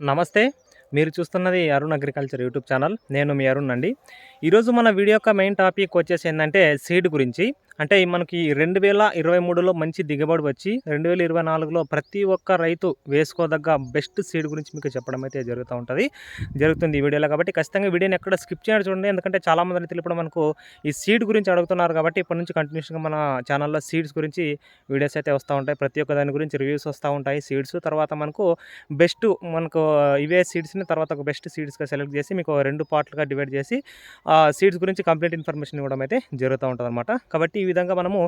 నమస్తే. మీరు చూస్తున్నది అరుణ్ అగ్రికల్చర్ యూట్యూబ్ ఛానల్. నేను మీ అరుణ్ అండి. ఈరోజు మన వీడియో యొక్క మెయిన్ టాపిక్ వచ్చేసి ఏంటంటే సీడ్ గురించి. అంటే మనకి రెండు వేల ఇరవై మూడులో మంచి దిగుబడి వచ్చి రెండు వేల ఇరవై నాలుగులో ప్రతి ఒక్క రైతు వేసుకోదగ్గ బెస్ట్ సీడ్ గురించి మీకు చెప్పడం అయితే జరుగుతూ ఉంటుంది. జరుగుతుంది ఈ వీడియోలో కాబట్టి ఖచ్చితంగా వీడియోని ఎక్కడ స్కిప్ చేయడం చూడండి. ఎందుకంటే చాలామంది రైతులు ఇప్పుడు మనకు ఈ సీడ్ గురించి అడుగుతున్నారు కాబట్టి ఇప్పటి నుంచి కంటిన్యూస్గా మన ఛానల్లో సీడ్స్ గురించి వీడియోస్ అయితే వస్తూ ఉంటాయి. ప్రతి ఒక్క దాని గురించి రివ్యూస్ వస్తూ ఉంటాయి. సీడ్స్ తర్వాత మనకు బెస్ట్ మనకు ఇవే సీడ్స్ని తర్వాత ఒక బెస్ట్ సీడ్స్గా సెలెక్ట్ చేసి మీకు రెండు పార్ట్లుగా డివైడ్ చేసి ఆ సీడ్స్ గురించి కంప్లీట్ ఇన్ఫర్మేషన్ ఇవ్వడం అయితే జరుగుతూ ఉంటుంది అనమాట కాబట్టి విధంగా మనము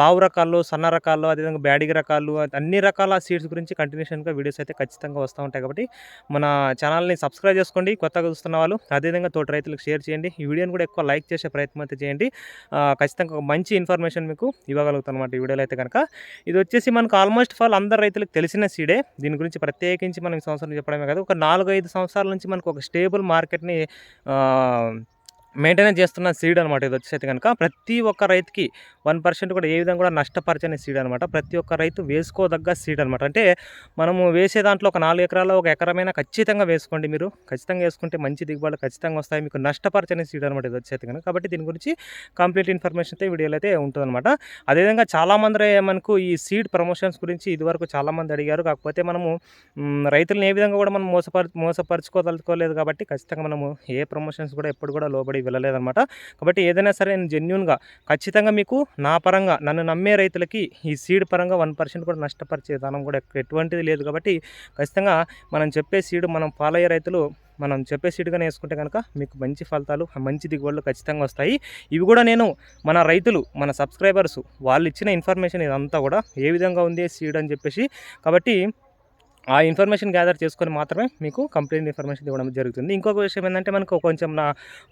లావు రకాలు సన్న రకాలు అదేవిధంగా బ్యాడిగ రకాలు అన్ని రకాల సీడ్స్ గురించి కంటిన్యూషన్గా వీడియోస్ అయితే ఖచ్చితంగా వస్తూ ఉంటాయి కాబట్టి మన ఛానల్ని సబ్స్క్రైబ్ చేసుకోండి. కొత్తగా చూస్తున్న వాళ్ళు అదేవిధంగా తోటి రైతులకు షేర్ చేయండి. ఈ వీడియోని కూడా ఎక్కువ లైక్ చేసే ప్రయత్నం అయితే చేయండి. ఖచ్చితంగా ఒక మంచి ఇన్ఫర్మేషన్ మీకు ఇవ్వగలుగుతాను అనమాట ఈ వీడియోలో అయితే కనుక. ఇది వచ్చేసి మనకు ఆల్మోస్ట్ ఫాల్ అందరు రైతులకు తెలిసిన సీడే. దీని గురించి ప్రత్యేకించి మనం ఈ సంవత్సరం చెప్పడమే కాదు. ఒక నాలుగు ఐదు సంవత్సరాల నుంచి మనకు ఒక స్టేబుల్ మార్కెట్ని మెయింటైన్ చేస్తున్న సీడ్ అనమాట ఇది వచ్చేసి కనుక ప్రతి ఒక్క రైతుకి వన్ పర్సెంట్ కూడా ఏ విధంగా కూడా నష్టపరచని సీడ్ అనమాట ప్రతి ఒక్క రైతు వేసుకోదగ్గ సీడ్ అనమాట అంటే మనము వేసే దాంట్లో ఒక నాలుగు ఎకరాల్లో ఒక ఎకరమైనా ఖచ్చితంగా వేసుకోండి మీరు. ఖచ్చితంగా వేసుకుంటే మంచి దిగుబడులు ఖచ్చితంగా వస్తాయి. మీకు నష్టపరచని సీడ్ అనమాట ఇది వచ్చేది కనుక. కాబట్టి దీని గురించి కంప్లీట్ ఇన్ఫర్మేషన్ అయితే వీడియోలో అయితే ఉంటుందన్నమాట. అదేవిధంగా చాలామంది మనకు ఈ సీడ్ ప్రమోషన్స్ గురించి ఇదివరకు చాలామంది అడిగారు. కాకపోతే మనము రైతులను ఏ విధంగా కూడా మనం మోసపరు మోసపరుచుకోదలుచుకోలేదు కాబట్టి ఖచ్చితంగా మనము ఏ ప్రమోషన్స్ కూడా ఎప్పుడు కూడా లోబడి వెళ్ళలేదన్నమాట. కాబట్టి ఏదైనా సరే నేను జెన్యున్గా ఖచ్చితంగా మీకు నా పరంగా నన్ను నమ్మే రైతులకి ఈ సీడ్ పరంగా వన్ పర్సెంట్ కూడా నష్టపరిచే విధానం కూడా ఎటువంటిది లేదు కాబట్టి ఖచ్చితంగా మనం చెప్పే సీడ్ మనం ఫాలో అయ్యే రైతులు మనం చెప్పే సీడ్గానే వేసుకుంటే కనుక మీకు మంచి ఫలితాలు మంచి దిగుబడులు ఖచ్చితంగా వస్తాయి. ఇవి కూడా నేను మన రైతులు మన సబ్స్క్రైబర్స్ వాళ్ళు ఇచ్చిన ఇన్ఫర్మేషన్ ఇదంతా కూడా ఏ విధంగా ఉంది సీడ్ అని చెప్పేసి. కాబట్టి ఆ ఇన్ఫర్మేషన్ గ్యాదర్ చేసుకొని మాత్రమే మీకు కంప్లీట్ ఇన్ఫర్మేషన్ ఇవ్వడం జరుగుతుంది. ఇంకొక విషయం ఏంటంటే మనకు కొంచెం నా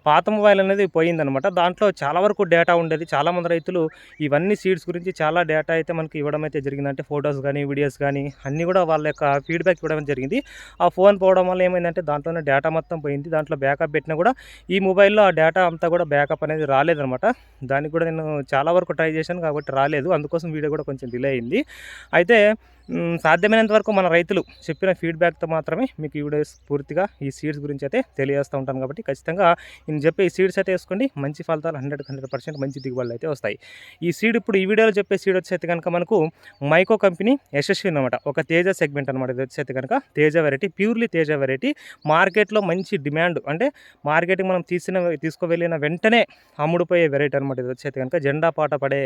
పాత మొబైల్ అనేది పోయిందనమాట దాంట్లో చాలా వరకు డేటా ఉండేది. చాలామంది రైతులు ఇవన్నీ సీడ్స్ గురించి చాలా డేటా అయితే మనకి ఇవ్వడం అయితే జరిగిందంటే ఫొటోస్ కానీ వీడియోస్ కానీ అన్నీ కూడా వాళ్ళ యొక్క ఫీడ్బ్యాక్ ఇవ్వడం జరిగింది. ఆ ఫోన్ పోవడం వల్ల ఏమైందంటే దాంట్లోనే డేటా మొత్తం పోయింది. దాంట్లో బ్యాకప్ పెట్టినా కూడా ఈ మొబైల్లో ఆ డేటా అంతా కూడా బ్యాకప్ అనేది రాలేదనమాట దానికి కూడా నేను చాలా వరకు ట్రై చేశాను కాబట్టి రాలేదు. అందుకోసం వీడియో కూడా కొంచెం డిలే అయింది. అయితే సాధ్యమైనంత వరకు మన రైతులు చెప్పిన ఫీడ్బ్యాక్తో మాత్రమే మీకు ఈ వీడియోస్ పూర్తిగా ఈ సీడ్స్ గురించి అయితే తెలియజేస్తూ ఉంటాను కాబట్టి ఖచ్చితంగా నేను చెప్పే ఈ సీడ్స్ అయితే వేసుకోండి. మంచి ఫలితాలు హండ్రెడ్ హండ్రెడ్ పర్సెంట్ మంచి దిగుబడులు అయితే వస్తాయి. ఈ సీడ్ ఇప్పుడు ఈ వీడియోలో చెప్పే సీడ్ వచ్చేది కనుక మనకు మైకో కంపెనీ యశస్వి అనమాట ఒక తేజ సెగ్మెంట్ అనమాట ఇది వచ్చేది కనుక Teja variety purely Teja variety మార్కెట్లో మంచి డిమాండ్ అంటే మార్కెట్కి మనం తీసిన తీసుకువెళ్ళిన వెంటనే అమ్ముడుపోయే వెరైటీ అనమాట ఇది వచ్చేది కనుక. జెండా పాట పడే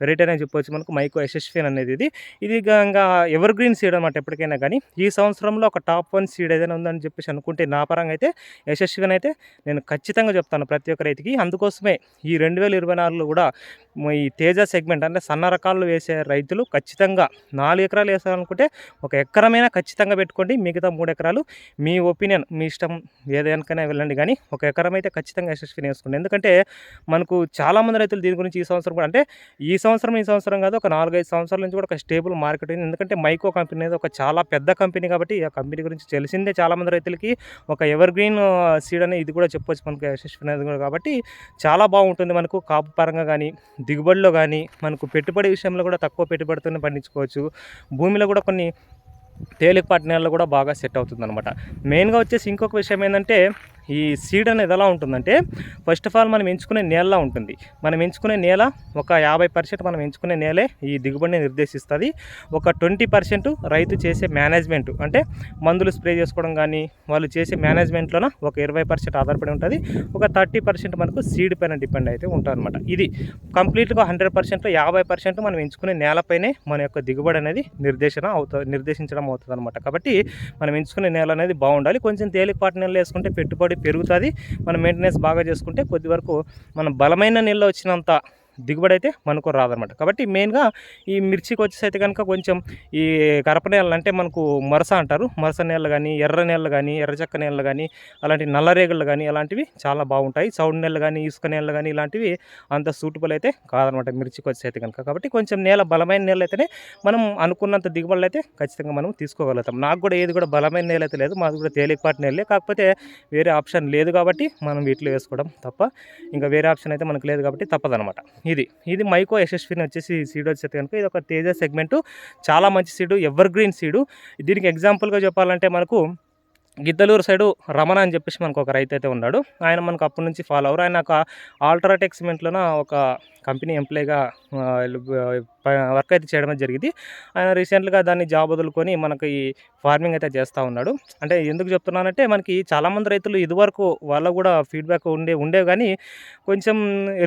వెరైటీ అనేది చెప్పొచ్చు మనకు మైకో యశస్వి అనేది ఇది. ఇది ఇంకా ఎవర్ గ్రీన్ సీడ్ అనమాట ఎప్పటికైనా కానీ. ఈ సంవత్సరంలో ఒక టాప్ వన్ సీడ్ ఏదైనా ఉందని చెప్పేసి అనుకుంటే నా పరంగా అయితే యశస్వినైతే అయితే నేను ఖచ్చితంగా చెప్తాను ప్రతి ఒక్క రైతుకి. అందుకోసమే ఈ రెండు వేల ఇరవై నాలుగులో కూడా ఈ తేజ సెగ్మెంట్ అంటే సన్న రకాలు వేసే రైతులు ఖచ్చితంగా నాలుగు ఎకరాలు వేసారనుకుంటే ఒక ఎకరమైనా ఖచ్చితంగా పెట్టుకోండి. మిగతా మూడు ఎకరాలు మీ ఒపీనియన్ మీ ఇష్టం ఏదైనాకైనా వెళ్ళండి. కానీ ఒక ఎకరం అయితే ఖచ్చితంగా యశస్విని వేసుకోండి. ఎందుకంటే మనకు చాలామంది రైతులు దీని గురించి ఈ సంవత్సరం కూడా అంటే ఈ సంవత్సరం ఈ సంవత్సరం కాదు ఒక నాలుగైదు సంవత్సరాల నుంచి కూడా ఒక స్టేబుల్ మార్కెట్ ఉంది. ఎందుకంటే మైకో కంపెనీ అనేది ఒక చాలా పెద్ద కంపెనీ కాబట్టి ఆ కంపెనీ గురించి తెలిసిందే చాలామంది రైతులకి. ఒక ఎవర్ గ్రీన్ సీడ్ అనేది ఇది కూడా చెప్పొచ్చు మనకు యశస్వి అనేది కూడా కాబట్టి చాలా బాగుంటుంది మనకు. కాపు పరంగా కానీ దిగుబడిలో కానీ మనకు పెట్టుబడి విషయంలో కూడా తక్కువ పెట్టుబడితోనే పండించుకోవచ్చు. భూమిలో కూడా కొన్ని తేలికపాటి నెలలు కూడా బాగా సెట్ అవుతుంది అనమాట మెయిన్గా వచ్చేసి ఇంకొక విషయం ఏంటంటే ఈ సీడ్ అనేది ఎలా ఉంటుందంటే ఫస్ట్ ఆఫ్ ఆల్ మనం ఎంచుకునే నేలలా ఉంటుంది. మనం ఎంచుకునే నేల ఒక యాభై పర్సెంట్ మనం ఎంచుకునే నేలే ఈ దిగుబడిని నిర్దేశిస్తుంది. ఒక ట్వంటీ పర్సెంట్ రైతు చేసే మేనేజ్మెంట్ అంటే మందులు స్ప్రే చేసుకోవడం కానీ వాళ్ళు చేసే మేనేజ్మెంట్లోన ఒక ఇరవై పర్సెంట్ ఆధారపడి ఉంటుంది. ఒక థర్టీ పర్సెంట్ మనకు సీడ్ పైన డిపెండ్ అయితే ఉంటుంది అనమాట ఇది కంప్లీట్గా హండ్రెడ్ పర్సెంట్లో యాభై పర్సెంట్ మనం ఎంచుకునే నేలపైనే మన యొక్క దిగుబడి అనేది నిర్దేశన అవుతుంది నిర్దేశించడం అవుతుంది అనమాట కాబట్టి మనం ఎంచుకునే నేల అనేది బాగుండాలి. కొంచెం తేలికపాటి నేల వేసుకుంటే పెట్టుబడి పెరుగుతుంది. మనం మెయింటెనెన్స్ బాగా చేసుకుంటే కొద్ది వరకు మన బలమైన నీళ్ళు వచ్చినంత దిగుబడి అయితే మనకు రాదనమాట కాబట్టి మెయిన్గా ఈ మిర్చికి వచ్చేసైతే కనుక కొంచెం ఈ గరప నేలలు అంటే మనకు మరస అంటారు. మరస నేలలు కానీ ఎర్ర నేలలు కానీ ఎర్రచక్క నేలలు కానీ అలాంటి నల్లరేగలు కానీ అలాంటివి చాలా బాగుంటాయి. సౌండ్ నేలలు కానీ ఇసుక నేలలు కానీ ఇలాంటివి అంత సూటబుల్ అయితే కాదనమాట మిర్చికి వచ్చేసైతే కనుక కాబట్టి కొంచెం నేల బలమైన నేల అయితేనే మనం అనుకున్నంత దిగుబడులు అయితే ఖచ్చితంగా మనం తీసుకోగలుగుతాం. నాకు కూడా ఏది కూడా బలమైన నేల అయితే లేదు. మాది కూడా తేలికపాటి నేలే. కాకపోతే వేరే ఆప్షన్ లేదు కాబట్టి మనం వీటిలో వేసుకోవడం తప్ప ఇంకా వేరే ఆప్షన్ అయితే మనకు లేదు కాబట్టి తప్పదనమాట ఇది. ఇది మైకో యశస్విని వచ్చేసి సీడ్ వచ్చేది కనుక ఇది ఒక తేజ సెగ్మెంటు చాలా మంచి సీడు ఎవర్ గ్రీన్ సీడు దీనికి ఎగ్జాంపుల్గా చెప్పాలంటే మనకు గిద్దలూరు సైడు రమణ అని చెప్పేసి మనకు ఒక రైతు అయితే ఉన్నాడు. ఆయన మనకు అప్పటి నుంచి ఫాలో అవరు ఆయన ఒక ఆల్ట్రాటెక్ సిమెంట్లోన ఒక కంపెనీ ఎంప్లాయ్గా వర్క్ అయితే చేయడం జరిగింది. ఆయన రీసెంట్గా దాన్ని జాబ్ వదులుకొని మనకి ఈ ఫార్మింగ్ అయితే చేస్తూ ఉన్నాడు. అంటే ఎందుకు చెప్తున్నానంటే మనకి చాలామంది రైతులు ఇదివరకు వాళ్ళ కూడా ఫీడ్బ్యాక్ ఉండే ఉండేవి కానీ కొంచెం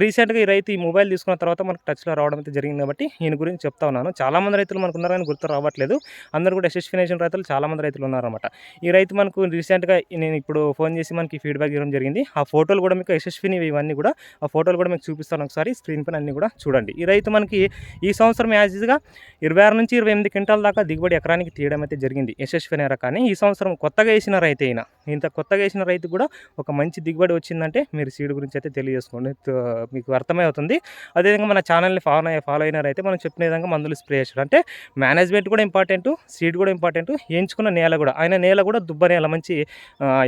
రీసెంట్గా ఈ రైతు ఈ మొబైల్ తీసుకున్న తర్వాత మనకు టచ్లో రావడం అయితే జరిగింది కాబట్టి ఈయన గురించి చెప్తా ఉన్నాను. చాలామంది రైతులు మనకు ఉన్నారు కానీ గుర్తు రావట్లేదు. అందరూ కూడా ఎస్ఎస్ నేషన్ రైతులు చాలామంది రైతులు ఉన్నారన్నమాట. ఈ రైతు మనకు రీసెంట్గా నేను ఇప్పుడు ఫోన్ చేసి మనకి ఫీడ్బ్యాక్ ఇవ్వడం జరిగింది. ఆ ఫోటోలు కూడా మీకు యశస్విని ఇవన్నీ కూడా ఆ ఫోటోలు కూడా మీకు చూపిస్తాను ఒకసారి స్క్రీన్ అన్ని కూడా చూడండి. ఈ రైతు మనకి ఈ సంవత్సరం యాజ్గా ఇరవై ఆరు నుంచి ఇరవై ఎనిమిది క్వింటాల దాకా దిగుబడి ఎకరానికి తీయడం అయితే జరిగింది. యశస్వి అనే రకాన్ని. ఈ సంవత్సరం కొత్తగా వేసిన రైతు అయినా ఇంత కొత్తగా వేసిన రైతు కూడా ఒక మంచి దిగుబడి వచ్చిందంటే మీరు సీడ్ గురించి అయితే తెలియజేసుకోండి. మీకు అర్థమవుతుంది. అదేవిధంగా మన ఛానల్ని ఫాలో అయ్యే ఫాలో అయిన అయితే మనం చెప్పిన విధంగా మందులు స్ప్రే చేయడం అంటే మేనేజ్మెంట్ కూడా ఇంపార్టెంట్ సీడ్ కూడా ఇంపార్టెంట్ ఎంచుకున్న నేల కూడా. ఆయన నేల కూడా దుబ్బ నేల మంచి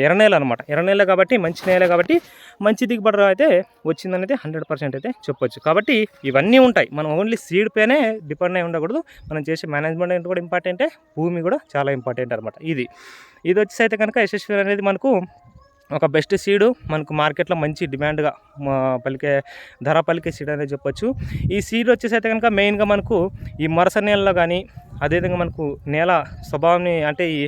ఎర్ర నేల అనమాట ఎర్ర నేల కాబట్టి మంచి నేల కాబట్టి మంచి దిగుబడి అయితే వచ్చిందనేది హండ్రెడ్ పర్సెంట్ అయితే చెప్పొచ్చు. కాబట్టి ఇవన్నీ ఉంటాయి. మనం ఓన్లీ సీడ్ పైనే డిపెండ్ అయి ఉండకూడదు. మనం చేసే మేనేజ్మెంట్ కూడా ఇంపార్టెంటే భూమి కూడా చాలా ఇంపార్టెంట్ అనమాట ఇది. ఇది వచ్చేసి అయితే కనుక యశస్వి అనేది మనకు ఒక బెస్ట్ సీడు మనకు మార్కెట్లో మంచి డిమాండ్గా పలికే ధర పలికే సీడ్ అనేది చెప్పొచ్చు. ఈ సీడ్ వచ్చేసి అయితే కనుక మెయిన్గా మనకు ఈ మరస నెలలో కానీ అదేవిధంగా మనకు నేల స్వభావాన్ని అంటే ఈ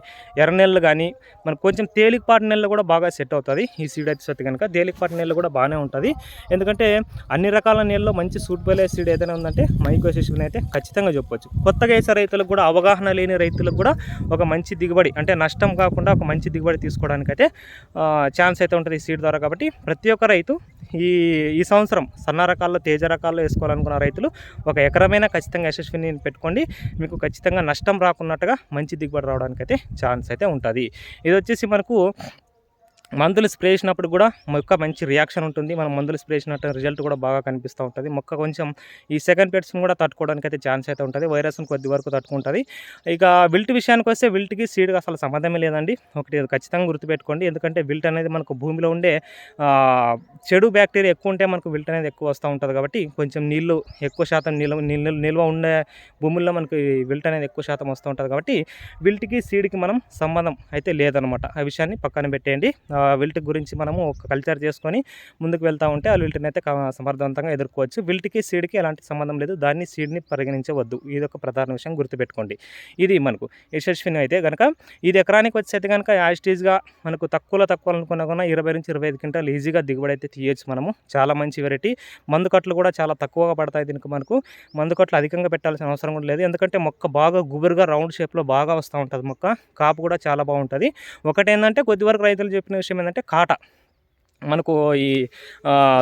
ఎర్ర నెలలు కానీ మనకు కొంచెం తేలికపాటి నెలలు కూడా బాగా సెట్ అవుతుంది ఈ సీడ్ అయితే కనుక తేలికపాటి నెలలు కూడా బాగానే ఉంటుంది. ఎందుకంటే అన్ని రకాల నీళ్ళలో మంచి సూటబుల్ సీడ్ ఏదైనా ఉందంటే మైక్రో అయితే ఖచ్చితంగా చెప్పొచ్చు. కొత్తగా వేసే రైతులకు కూడా అవగాహన లేని రైతులకు కూడా ఒక మంచి దిగుబడి అంటే నష్టం కాకుండా ఒక మంచి దిగుబడి తీసుకోవడానికి అయితే ఛాన్స్ అయితే ఉంటుంది ఈ సీడ్ ద్వారా కాబట్టి ప్రతి ఒక్క రైతు ఈ ఈ సంవత్సరం సన్న రకాల్లో తేజ రకాల్లో వేసుకోవాలనుకున్న రైతులు ఒక ఎకరమైనా ఖచ్చితంగా యశస్విని పెట్టుకోండి. మీకు ఖచ్చితంగా నష్టం రాకున్నట్టుగా మంచి దిగుబడి రావడానికి అయితే ఛాన్స్ అయితే ఉంటుంది. ఇది వచ్చేసి మనకు మందులు స్ప్రే చేసినప్పుడు కూడా మొక్క మంచి రియాక్షన్ ఉంటుంది. మనం మందులు స్ప్రే చేసినట్టు రిజల్ట్ కూడా బాగా కనిపిస్తూ ఉంటుంది. మొక్క కొంచెం ఈ సెకండ్ పెట్స్ని కూడా తట్టుకోవడానికి అయితే ఛాన్స్ అయితే ఉంటుంది. వైరస్ని కొద్ది వరకు తట్టుకుంటుంది. ఇక విల్ట్ విషయానికి వస్తే విల్ట్కి సీడ్కి అసలు సంబంధమే లేదండి. ఒకటి ఖచ్చితంగా గుర్తుపెట్టుకోండి. ఎందుకంటే విల్ట్ అనేది మనకు భూమిలో ఉండే చెడు బ్యాక్టీరియా ఎక్కువ ఉంటే మనకు విల్ట్ అనేది ఎక్కువ వస్తూ ఉంటుంది కాబట్టి కొంచెం నీళ్ళు ఎక్కువ శాతం నిల్వ నిల్వ నిల్వ ఉండే భూముల్లో మనకు విల్ట్ అనేది ఎక్కువ శాతం వస్తూ ఉంటుంది కాబట్టి విల్ట్కి సీడ్కి మనం సంబంధం అయితే లేదనమాట ఆ విషయాన్ని పక్కన పెట్టేయండి. విల్ట్ గురించి మనము ఒక కల్చర్ చేసుకొని ముందుకు వెళ్తూ ఉంటే ఆ విల్ట్ని అయితే సమర్థవంతంగా ఎదుర్కోవచ్చు. విల్ట్కి సీడ్కి ఎలాంటి సంబంధం లేదు. దాన్ని సీడ్ని పరిగణించవద్దు. ఇది ఒక ప్రధాన విషయం గుర్తుపెట్టుకోండి. ఇది మనకు యశస్విని అయితే కనుక ఇది ఎకరానికి వచ్చేది కనుక యాస్టీజ్గా మనకు తక్కువలో తక్కువ అనుకున్నా కూడా ఇరవై నుంచి ఇరవై ఐదు క్వింటాలు ఈజీగా దిగుబడి అయితే తీయచ్చు మనము. చాలా మంచి వెరైటీ మందు కట్లు కూడా చాలా తక్కువగా పడతాయి దీనికి మనకు. మందు కట్లు అధికంగా పెట్టాల్సిన అవసరం కూడా లేదు. ఎందుకంటే మొక్క బాగా గుబురుగా రౌండ్ షేప్లో బాగా వస్తూ ఉంటుంది మొక్క. కాపు కూడా చాలా బాగుంటుంది. ఒకటేంటంటే కొద్ది వరకు రైతులు చెప్పిన విషయం విషయం ఏంటంటే కాట. మనకు ఈ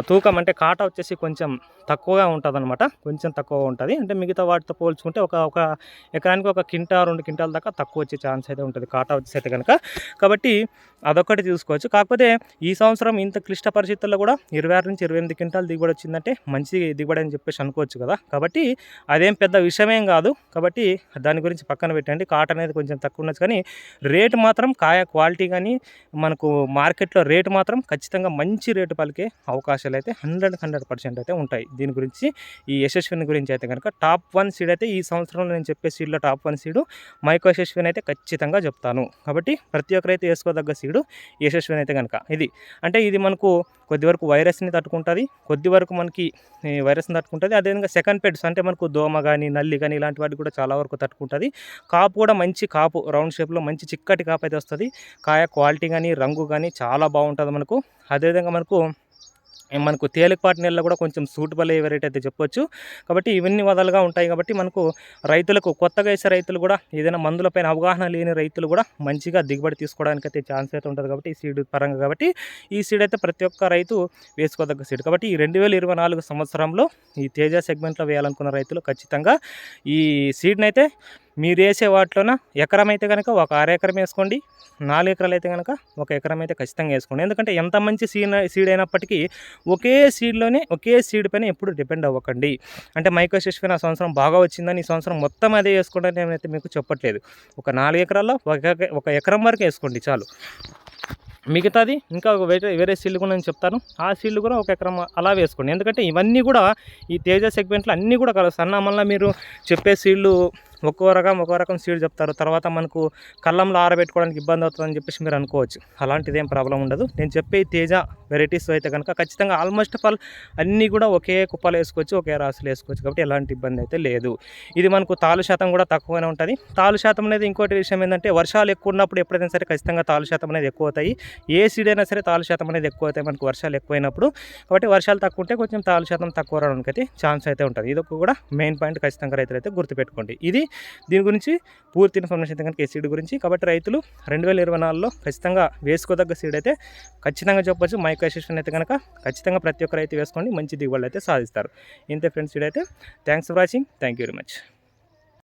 తూకం అంటే కాట వచ్చేసి కొంచెం తక్కువగా ఉంటుంది అనమాట కొంచెం తక్కువ ఉంటుంది. అంటే మిగతా వాటితో పోల్చుకుంటే ఒక ఒక ఎకరానికి ఒక కింటా రెండు కింటాల దాకా తక్కువ వచ్చే ఛాన్స్ అయితే ఉంటుంది. కాటా వచ్చేసైతే కనుక కాబట్టి అదొకటి చూసుకోవచ్చు. కాకపోతే ఈ సంవత్సరం ఇంత క్లిష్ట పరిస్థితుల్లో కూడా ఇరవై ఆరు నుంచి ఇరవై ఎనిమిది క్వింటాలు దిగుబడి వచ్చిందంటే మంచి దిగుబడి అని చెప్పేసి అనుకోవచ్చు కదా. కాబట్టి అదేం పెద్ద విషయమేం కాదు. కాబట్టి దాని గురించి పక్కన పెట్టండి. కాట అనేది కొంచెం తక్కువ ఉండొచ్చు. కానీ రేటు మాత్రం కాయ క్వాలిటీ కానీ మనకు మార్కెట్లో రేటు మాత్రం ఖచ్చితంగా మంచి రేటు పలికే అవకాశాలు అయితే హండ్రెడ్ హండ్రెడ్ పర్సెంట్ అయితే ఉంటాయి. దీని గురించి ఈ యశస్విని గురించి అయితే కనుక టాప్ వన్ సీడ్ అయితే ఈ సంవత్సరంలో నేను చెప్పే సీడ్లో top one seed Mahyco Yashaswini అయితే ఖచ్చితంగా చెప్తాను. కాబట్టి ప్రతి ఒక్కరైతే వేసుకోదగ్గ సీడు యశస్విని అయితే కనుక ఇది. అంటే ఇది మనకు కొద్ది వరకు వైరస్ని తట్టుకుంటుంది కొద్ది వరకు మనకి వైరస్ని తట్టుకుంటుంది అదేవిధంగా సెకండ్ పెడ్స్ అంటే మనకు దోమ కానీ నల్లి కానీ ఇలాంటి వాటి కూడా చాలా వరకు తట్టుకుంటుంది. కాపు కూడా మంచి కాపు రౌండ్ షేప్లో మంచి చిక్కటి కాపు అయితే వస్తుంది. కాయ క్వాలిటీ కానీ రంగు కానీ చాలా బాగుంటుంది మనకు. అదేవిధంగా మనకు మనకు తేలికపాటి నెలలో కూడా కొంచెం సూటబుల్ అయ్యే వెరైటీ అయితే చెప్పొచ్చు. కాబట్టి ఇవన్నీ వదలుగా ఉంటాయి కాబట్టి మనకు రైతులకు కొత్తగా వేసే రైతులు కూడా ఏదైనా మందులపైన అవగాహన లేని రైతులు కూడా మంచిగా దిగుబడి తీసుకోవడానికి అయితే ఛాన్స్ అయితే ఉంటుంది కాబట్టి ఈ సీడ్ పరంగా. కాబట్టి ఈ సీడ్ అయితే ప్రతి ఒక్క రైతు వేసుకోదగ్గ సీడ్ కాబట్టి ఈ రెండు వేల ఇరవై నాలుగు సంవత్సరంలో ఈ తేజ సెగ్మెంట్లో వేయాలనుకున్న రైతులు ఖచ్చితంగా ఈ సీడ్ని అయితే మీరు వేసే వాటిలోన ఎకరం అయితే కనుక ఒక అర ఎకరం వేసుకోండి నాలుగు ఎకరాలు అయితే కనుక ఒక ఎకరం అయితే ఖచ్చితంగా వేసుకోండి. ఎందుకంటే ఎంత మంచి సీడ్ సీడ్ అయినప్పటికీ ఒకే సీడ్లోనే ఒకే సీడ్ పైన ఎప్పుడు డిపెండ్ అవ్వకండి. అంటే మైక్రో పైన ఆ సంవత్సరం బాగా వచ్చిందని ఈ సంవత్సరం మొత్తం అదే వేసుకోండి నేనైతే మీకు చెప్పట్లేదు. ఒక నాలుగు ఎకరాల్లో ఒక ఎక- ఒక ఎకరం వరకు వేసుకోండి చాలు. మిగతాది ఇంకా ఒక వేరే వేరే సీల్డ్ కూడా నేను చెప్తాను. ఆ సీల్డ్ కూడా ఒక ఎకరం అలా వేసుకోండి. ఎందుకంటే ఇవన్నీ కూడా ఈ తేజ సెగ్మెంట్లో అన్నీ కూడా కలవు సన్న మళ్ళీ మీరు చెప్పే సీళ్ళు ఒక్కో రకం ఒక్కో రకం సీడ్ చెప్తారు. తర్వాత మనకు కళ్ళంలో ఆరబెట్టుకోవడానికి ఇబ్బంది అవుతుందని చెప్పేసి మీరు అనుకోవచ్చు. అలాంటిది ఏం ప్రాబ్లం ఉండదు. నేను చెప్పే తేజ వెరైటీస్ అయితే కనుక ఖచ్చితంగా ఆల్మోస్ట్ ఆల్ అన్నీ కూడా ఒకే కుప్పలు వేసుకోవచ్చు ఒకే రాసులు వేసుకోవచ్చు. కాబట్టి ఎలాంటి ఇబ్బంది అయితే లేదు. ఇది మనకు తాలు శాతం కూడా తక్కువనే ఉంటుంది. తాలు శాతం అనేది ఇంకోటి విషయం ఏంటంటే వర్షాలు ఎక్కువ ఉన్నప్పుడు ఎప్పుడైనా సరే ఖచ్చితంగా తాలు శాతం అనేది ఎక్కువ అవుతాయి. ఏ సీడ్ అయినా సరే తాలు శాతం అనేది ఎక్కువ అవుతాయి మనకు వర్షాలు ఎక్కువైనప్పుడు. కాబట్టి వర్షాలు తక్కువ ఉంటే కొంచెం తాలు శాతం తక్కువ రావడానికి అయితే ఛాన్స్ అయితే ఉంటుంది. ఇది ఒక కూడా మెయిన్ పాయింట్ ఖచ్చితంగా రైతులు అయితే గుర్తుపెట్టుకోండి. ఇది దీని గురించి పూర్తి ఇన్ఫర్మేషన్ అయితే కనుక ఈ సీడ్ గురించి. కాబట్టి రైతులు రెండు వేల ఇరవై నాలుగులో ఖచ్చితంగా వేసుకోదగ్గ సీడ్ అయితే ఖచ్చితంగా చెప్పొచ్చు. మైక్రోసేషన్ అయితే కనుక ఖచ్చితంగా ప్రతి ఒక్క రైతు వేసుకోండి. మంచి దిగుబడులు అయితే సాధిస్తారు. ఇంతే ఫ్రెండ్స్ సీడ్ అయితే thanks for watching. Thank you very much.